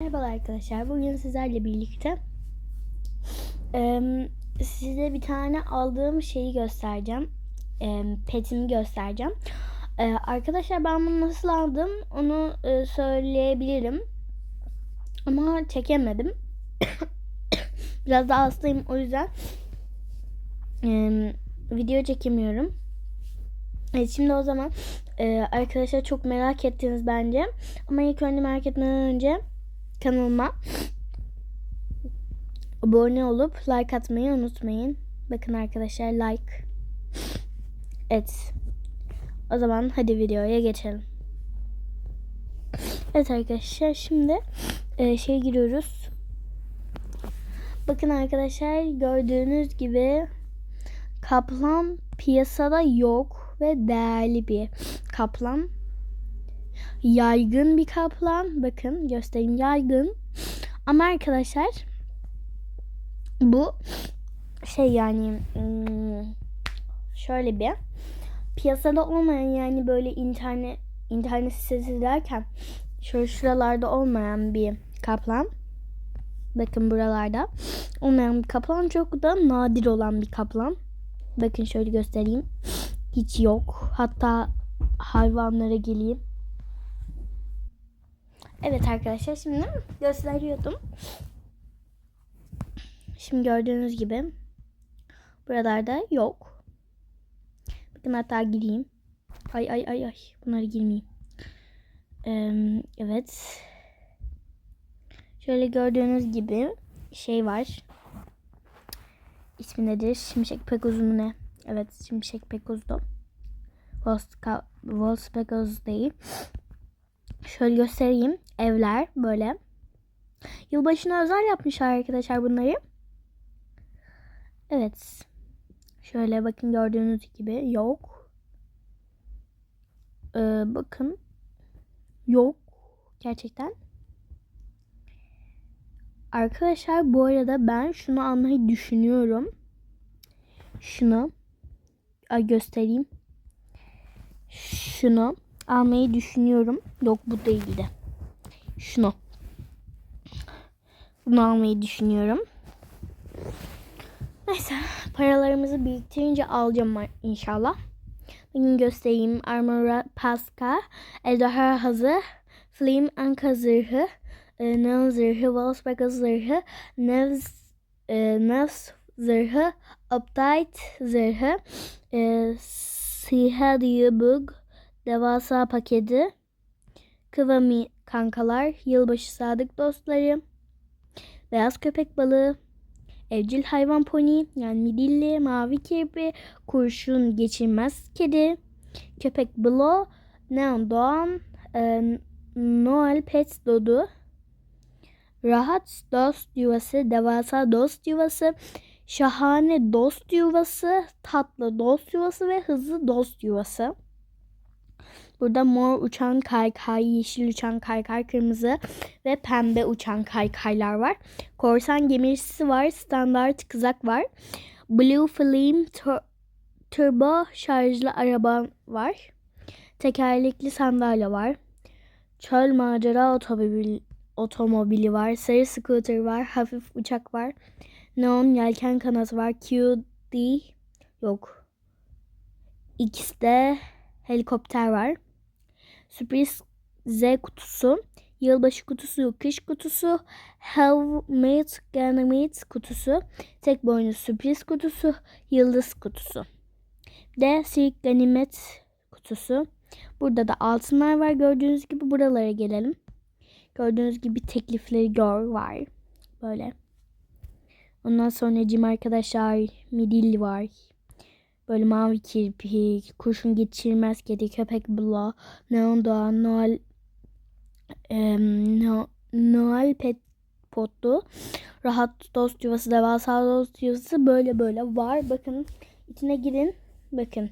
Merhabalar arkadaşlar. Bugün sizlerle birlikte size bir tane aldığım şeyi göstereceğim. Eee, petimi göstereceğim. Arkadaşlar ben bunu nasıl aldım onu söyleyebilirim. Ama çekemedim. Biraz da hastayım o yüzden video çekemiyorum. Evet şimdi o zaman arkadaşlar çok merak ettiniz bence. Ama ilk önce merak etmeden önce kanalıma abone olup like atmayı unutmayın. Bakın arkadaşlar like. Evet. O zaman hadi videoya geçelim. Evet arkadaşlar şimdi e, şey giriyoruz. Bakın arkadaşlar gördüğünüz gibi kaplan piyasada yok ve değerli bir kaplan yaygın bir kaplan. Bakın göstereyim yaygın. Ama arkadaşlar bu şey yani hmm, şöyle bir piyasada olmayan yani böyle internet internet sitesi derken şöyle şuralarda olmayan bir kaplan. Bakın buralarda olmayan bir kaplan çok da nadir olan bir kaplan. Bakın şöyle göstereyim. Hiç yok. Hatta hayvanlara geleyim. Evet arkadaşlar şimdi gösteriyordum. Şimdi gördüğünüz gibi buralarda yok. Bakın hatta gireyim. Ay ay ay ay bunları girmeyeyim. Ee, evet. Şöyle gördüğünüz gibi şey var. İsmi nedir? Şimşek Pegasus mu ne? Evet Şimşek Pegasus'du. Wolf Pegasus değil. Şöyle göstereyim. Evler böyle. Yılbaşına özel yapmışlar arkadaşlar bunları. Evet. Şöyle bakın gördüğünüz gibi yok. Ee, bakın. Yok. Gerçekten. Arkadaşlar bu arada ben şunu almayı düşünüyorum. Şunu. Ay göstereyim. Şunu almayı düşünüyorum. Yok bu değildi. Şunu. Bunu almayı düşünüyorum. Neyse paralarımızı biriktirince alacağım inşallah. Bugün göstereyim. Armora Pasca, Eldahar hazır, Flame Anka zırhı, e, Neon zırhı, Wolfsburg zırhı, Nevs, e, Nevs zırhı, Update zırhı, e, Sihadiye Bug, Devasa paketi. Kıvami kankalar. Yılbaşı sadık dostları. Beyaz köpek balığı. Evcil hayvan pony. Yani midilli. Mavi kirpi. Kurşun geçirmez kedi. Köpek Blo. Neon Doğan. E, Noel Pets Dodu. Rahat dost yuvası. Devasa dost yuvası. Şahane dost yuvası. Tatlı dost yuvası ve hızlı dost yuvası. Burada mor uçan kaykay, yeşil uçan kaykay, kırmızı ve pembe uçan kaykaylar var. Korsan gemisi var, standart kızak var. Blue Flame tur turbo şarjlı araba var. Tekerlekli sandalye var. Çöl macera otomobil, otomobili var. Sarı scooter var. Hafif uçak var. Neon yelken kanatı var. QD yok. X'de helikopter var. Sürpriz Z kutusu, yılbaşı kutusu, kış kutusu, Helmet Ganymede kutusu, tek boynu sürpriz kutusu, yıldız kutusu. D Sirk Ganimet kutusu. Burada da altınlar var gördüğünüz gibi buralara gelelim. Gördüğünüz gibi teklifleri gör var. Böyle. Ondan sonra cim arkadaşlar midilli var. Böyle mavi kirpi, kurşun geçirmez kedi, köpek bula, neon doğa, Noel, e, no, Noel pet potlu, rahat dost yuvası, devasa dost yuvası böyle böyle var. Bakın içine girin. Bakın.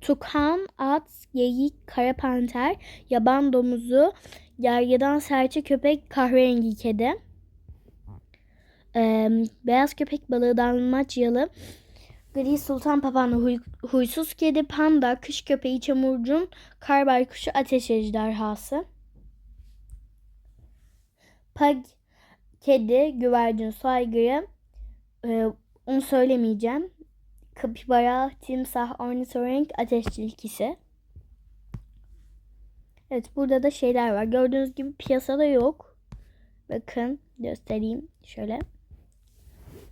Tukan, at, geyik, kara panter, yaban domuzu, gergedan, serçe, köpek, kahverengi kedi. Ee, beyaz köpek balığı, dalmaç yalı, Gri sultan papağanı, huy, huysuz kedi, panda, kış köpeği, çamurcun, kar baykuşu, ateş ejderhası. Pug, kedi, güvercin, su aygırı. Ee, onu söylemeyeceğim. Kapibara, timsah, ornitorenk, ateş tilkisi. Evet burada da şeyler var. Gördüğünüz gibi piyasada yok. Bakın göstereyim şöyle.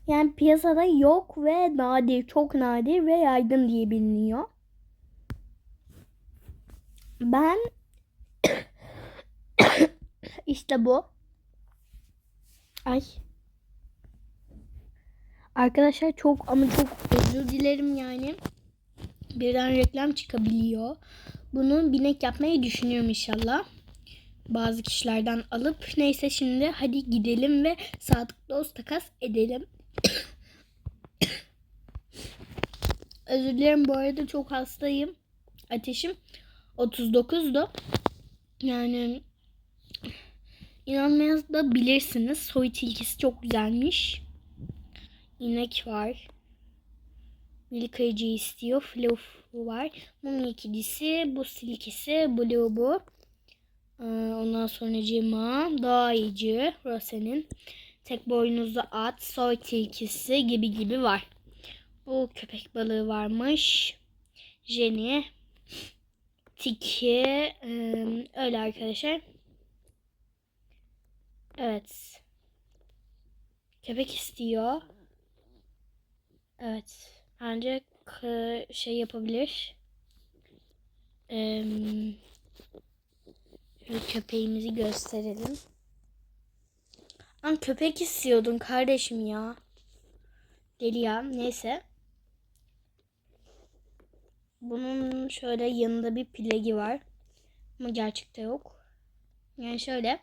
Yani piyasada yok ve nadir, çok nadir ve yaygın diye biliniyor. Ben işte bu. Ay. Arkadaşlar çok ama çok özür dilerim yani. Birden reklam çıkabiliyor. Bunu binek yapmayı düşünüyorum inşallah. Bazı kişilerden alıp neyse şimdi hadi gidelim ve sadık dost takas edelim. Özür dilerim bu arada çok hastayım. Ateşim 39'du. Yani inanmayız da bilirsiniz. Soy tilkisi çok güzelmiş. İnek var. Milikayıcı istiyor. Fluff var. Mumya kedisi. Bu silkisi. Blue bu. Ee, Ondan sonra cima. Dağ ayıcı. Rose'nin. Tek boynuzlu at. Soy tilkisi gibi gibi var. Bu köpek balığı varmış. Jenny. Tiki. ee, öyle arkadaşlar. Evet. Köpek istiyor. Evet. Bence k- şey yapabilir. Ee, köpeğimizi gösterelim. Ama köpek istiyordun kardeşim ya. Deli ya. Neyse. Bunun şöyle yanında bir plagi var. Ama gerçekte yok. Yani şöyle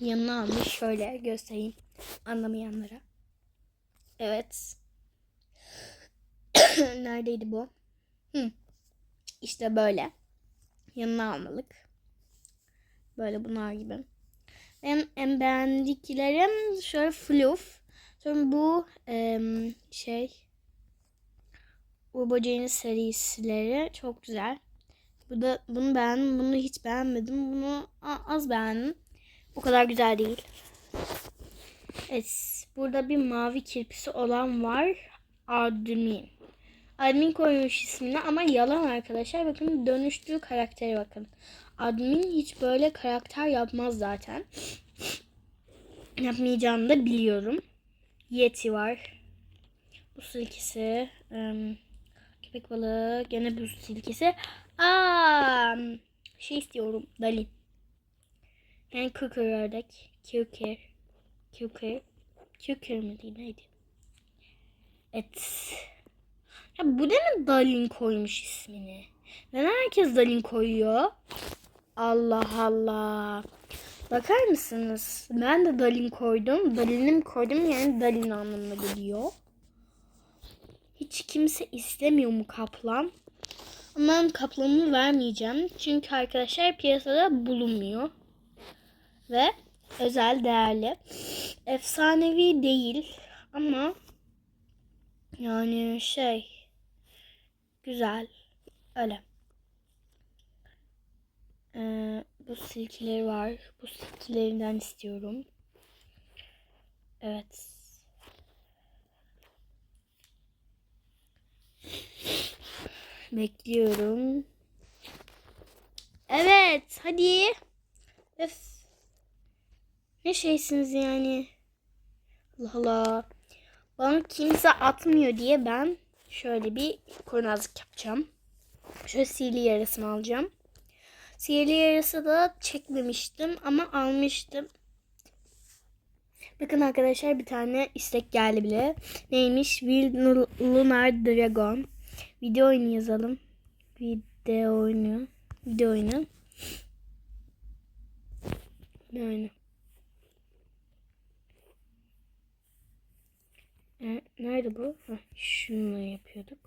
yanına almış. Şöyle göstereyim anlamayanlara. Evet. Neredeydi bu? Hı. İşte böyle. Yanına almalık. Böyle bunlar gibi. Benim en beğendiklerim şöyle fluff. Sonra bu em, şey Urbocay'ın serisileri çok güzel. Bu da bunu beğendim. Bunu hiç beğenmedim. Bunu az beğendim. O kadar güzel değil. Evet. Burada bir mavi kirpisi olan var. Admin. Admin koymuş ismini ama yalan arkadaşlar. Bakın dönüştüğü karaktere bakın. Admin hiç böyle karakter yapmaz zaten. Yapmayacağını da biliyorum. Yeti var. Bu silkisi. ım, köpek balığı. Gene bu silkisi. Aa, şey istiyorum. Dalin. Yani kükür ördek. Kükür. Kükür. Kükür mü değil neydi? Evet. Ya bu da mı Dalin koymuş ismini? Neden herkes Dalin koyuyor? Allah Allah. Bakar mısınız? Ben de Dalin koydum. Dalin'im koydum yani Dalin anlamına geliyor. Hiç kimse istemiyor mu kaplan? Ama ben kaplanımı vermeyeceğim. Çünkü arkadaşlar piyasada bulunmuyor. Ve özel değerli. Efsanevi değil. Ama yani şey güzel. Öyle. Ee, bu silkileri var. Bu silkilerinden istiyorum. Evet. Bekliyorum. Evet, hadi. Öf. Ne şeysiniz yani? Allah Allah. Bana kimse atmıyor diye ben şöyle bir kurnazlık yapacağım. Şöyle sihirli yarasını alacağım. Sihirli yarası da çekmemiştim ama almıştım. Bakın arkadaşlar bir tane istek geldi bile. Neymiş? Will Lunar Dragon. Video oyunu yazalım. Video oyunu. Video oyunu. Ne oyunu? E, Nerede bu? Şunu yapıyorduk.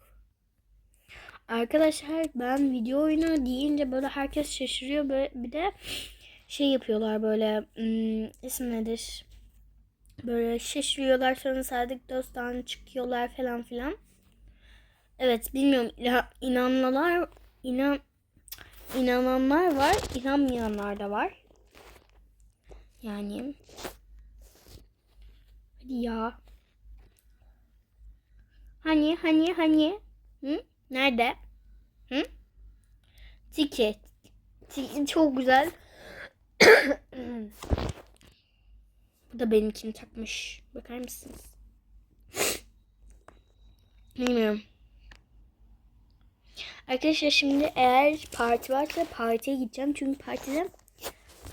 Arkadaşlar ben video oyunu deyince böyle herkes şaşırıyor. Böyle bir de şey yapıyorlar böyle hmm, isim nedir? Böyle şaşırıyorlar sonra sadık dosttan çıkıyorlar falan filan. Evet bilmiyorum ina- inananlar inan inananlar var inanmayanlar da var. Yani Hadi ya. Hani hani hani? Hı? Nerede? Hı? Tiki. Tiki çok güzel. Bu da benimkini takmış. Bakar mısınız? Bilmiyorum. Arkadaşlar şimdi eğer parti varsa partiye gideceğim. Çünkü partide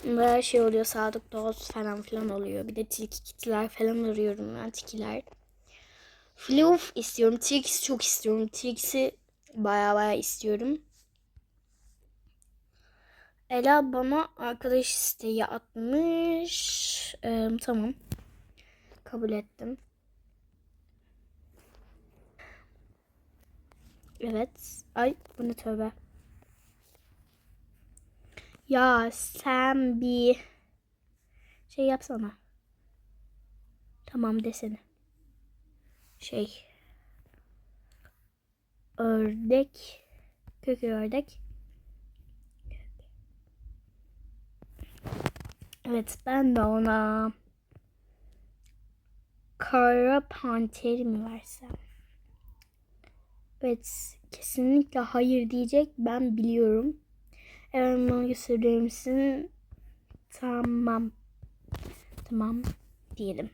böyle şey oluyor. Sadık dost falan filan oluyor. Bir de tilki kitler falan arıyorum ben tikiler. Floof istiyorum. Trix çok istiyorum. Trix'i baya baya istiyorum. Ela bana arkadaş isteği atmış. Ee, tamam. Kabul ettim. Evet. Ay bu ne tövbe. Ya sen bir şey yapsana. Tamam desene. Şey. Ördek. Kök ördek. Evet ben de ona kara panter mi versem? Evet kesinlikle hayır diyecek ben biliyorum. Eğer bana gösterir misin? Tamam. Tamam diyelim.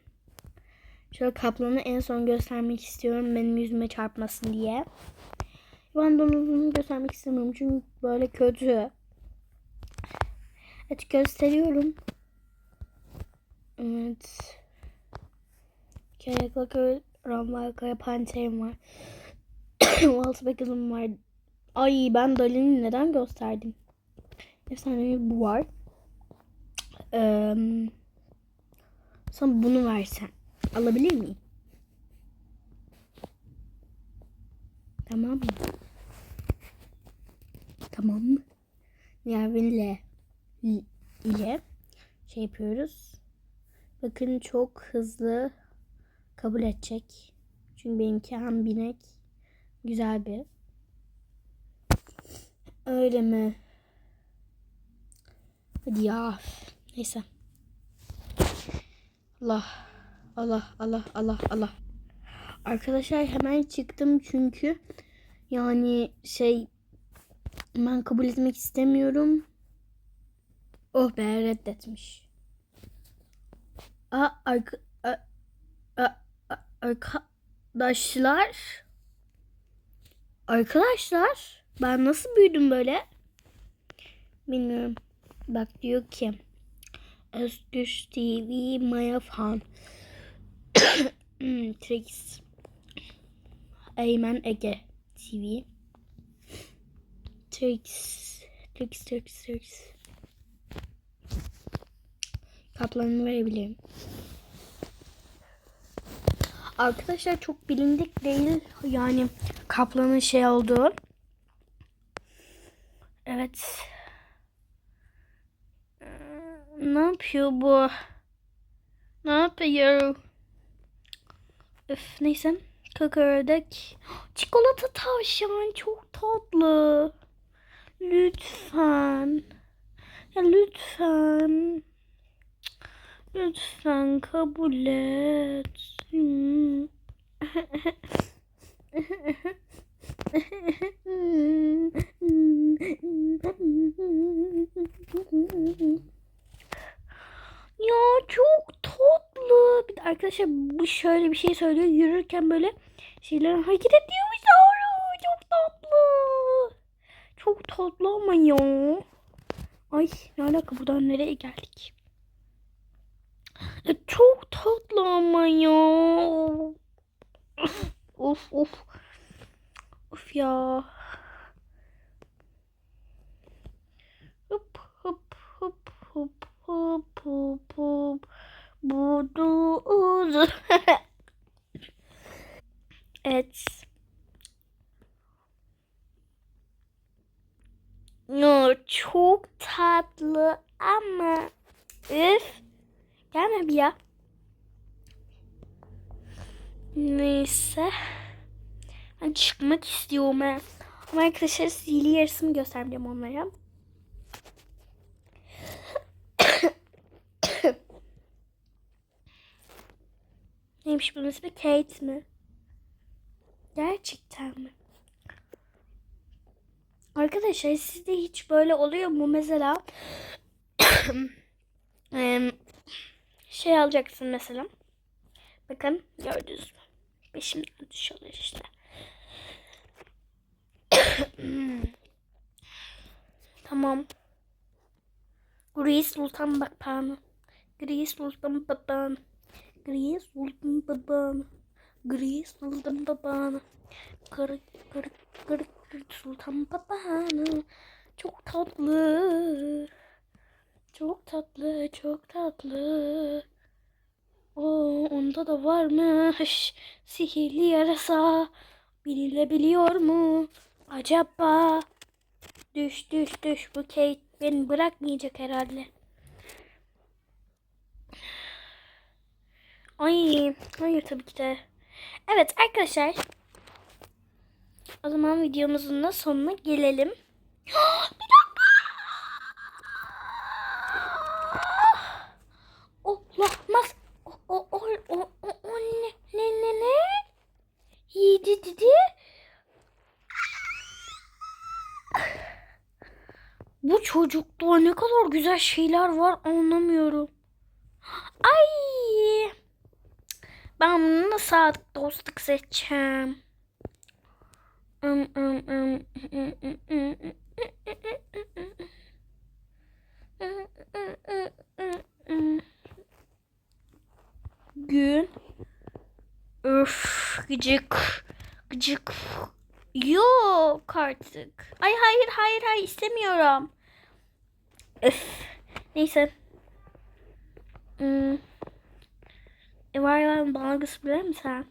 Şöyle kaplanı en son göstermek istiyorum benim yüzüme çarpmasın diye. Ben donuzunu göstermek istemiyorum çünkü böyle kötü. Evet gösteriyorum. Evet. Kayakla köy Rambar Kaya Panterim var. Waltz Back'ım var. Ay ben Dali'ni neden gösterdim? Efsanevi bu var. Ee, sana bunu versen. Alabilir miyim? Tamam mı? Tamam mı? Nervin'le ile şey yapıyoruz. Bakın çok hızlı kabul edecek. Çünkü benimki hem binek güzel bir. Öyle mi? Hadi ya. Neyse. Allah. Allah Allah Allah Allah. Arkadaşlar hemen çıktım çünkü yani şey ben kabul etmek istemiyorum. Oh be reddetmiş. Aa, arka, a, a, a, arkadaşlar. Arkadaşlar ben nasıl büyüdüm böyle? Bilmiyorum. Bak diyor ki Özgüç TV Maya Fan Trix Eymen Ege TV Trix Trix Trix Trix Kaplanını verebilirim. Arkadaşlar çok bilindik değil yani kaplanın şey olduğu. Evet. Ne yapıyor bu? Ne yapıyor? Öf neyse. Kaka ördek. Çikolata tavşan çok tatlı. Lütfen. Ya lütfen. Lütfen kabul et. Ya çok tatlı. Bir de arkadaşlar bu şöyle bir şey söylüyor. Yürürken böyle şeyler hareket ediyormuş. Aa, çok tatlı. Çok tatlı ama ya. Ay ne alaka buradan nereye geldik? Ya çok tatlı ama ya. Of of. Of ya. Hop hop hop hop hop hop hop. Budu uzun. evet. No, çok tatlı ama üf. Gelme bir ya. Neyse. Ben çıkmak istiyorum ben. Ama arkadaşlar sihirli yarısını göstereceğim onlara. Neymiş bunun ismi? Kate mi? Gerçekten mi? Arkadaşlar sizde hiç böyle oluyor mu? Mesela şey alacaksın mesela. Bakın gördünüz mü? Peşimden düşüyorlar işte. tamam. Gri Sultan Papağanı. Gri Sultan Papağanı. Gri Sultan Papağanı. Gri Sultan. Kırık kırık kırık kırık Sultan Papağanı. Çok tatlı. Çok tatlı, çok tatlı. O onda da varmış sihirli yarasa. Bilinebiliyor mu acaba? Düş düş düş bu Kate beni bırakmayacak herhalde. Ay hayır tabii ki de. Evet arkadaşlar. O zaman videomuzun da sonuna gelelim. Bir dakika. Olamaz. O, o, o, o, o, ne, ne, ne, ne? Yedi dedi. Bu çocukta ne kadar güzel şeyler var anlamıyorum. Ay. Ben bunu sadık dostluk seçeceğim? Im, ım, ım, ım, ım, ım, ım. Gün. Öf gıcık. Gıcık. Yok artık. Ay hayır hayır hayır istemiyorum. Öf. Neyse. Hmm. E var ya bana gösterir misin?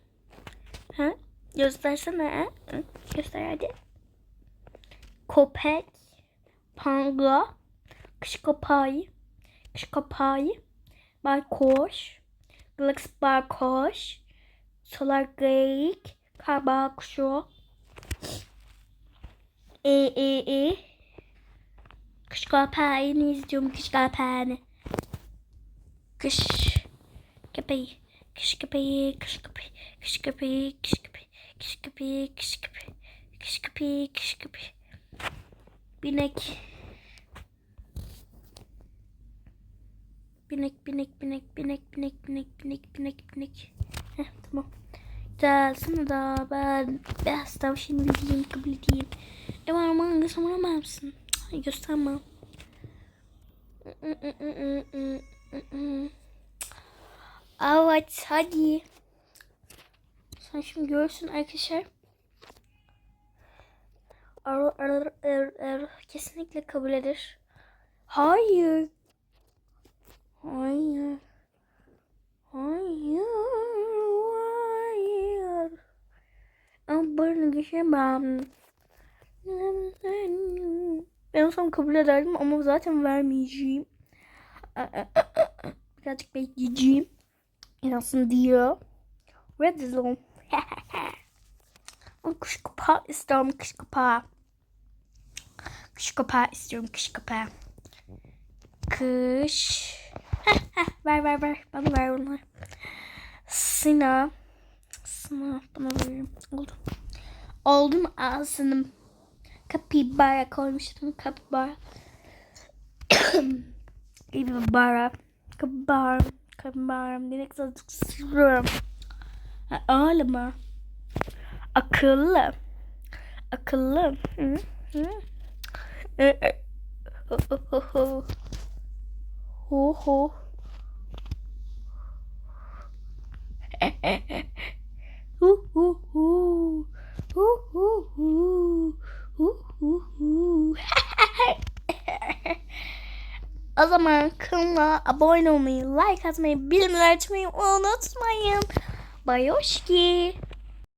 Ha? Göstersene. Göster hadi. Köpek. Panga. Kış kapağı. Kış kapağı. Baykuş. Galaxy baykuş. Solar geyik. Karbağ kuşu. E e e. Kış kapağını izliyorum kış kapağını. Kış köpeği. Kış köpeği, kış köpeği, kış köpeği, kış köpeği, kış köpeği, kış köpeği, kış köpeği, kış köpeği. Binek. Binek, binek, binek, binek, binek, binek, binek, binek, binek. Heh, tamam. Güzel, sana da ben beyaz tavşan bildiğim kabul edeyim. E var mı? Göstermem misin? Göstermem. Evet hadi. Sen şimdi görsün arkadaşlar. Ar, ar, ar, ar, kesinlikle kabul eder. Hayır. Hayır. Hayır. Hayır. Ama geçemem. Ben olsam kabul ederdim ama zaten vermeyeceğim. Birazcık bekleyeceğim. İnansın diyor. Red zone. kış kapağı istiyorum kış kapağı. Kış kapağı istiyorum kış kapağı. Kış. ver ver ver. Bana ver onları. Sina. Sina. Bana veririm. Oldu. Oldu mu ağzınım? Kapibara koymuştum. Kapibara. Kapibara. Kapibara. Kapibara. Direkt azıcık sürüyorum. Ha, Ağlama. Akıllı. Akıllı. Hı? Hı? Ho. Ho ho. Hu hu hu. Hu hu hu. Hu hu hu. O zaman kanalıma abone olmayı, like atmayı, bildirimleri açmayı unutmayın. Bayoşki.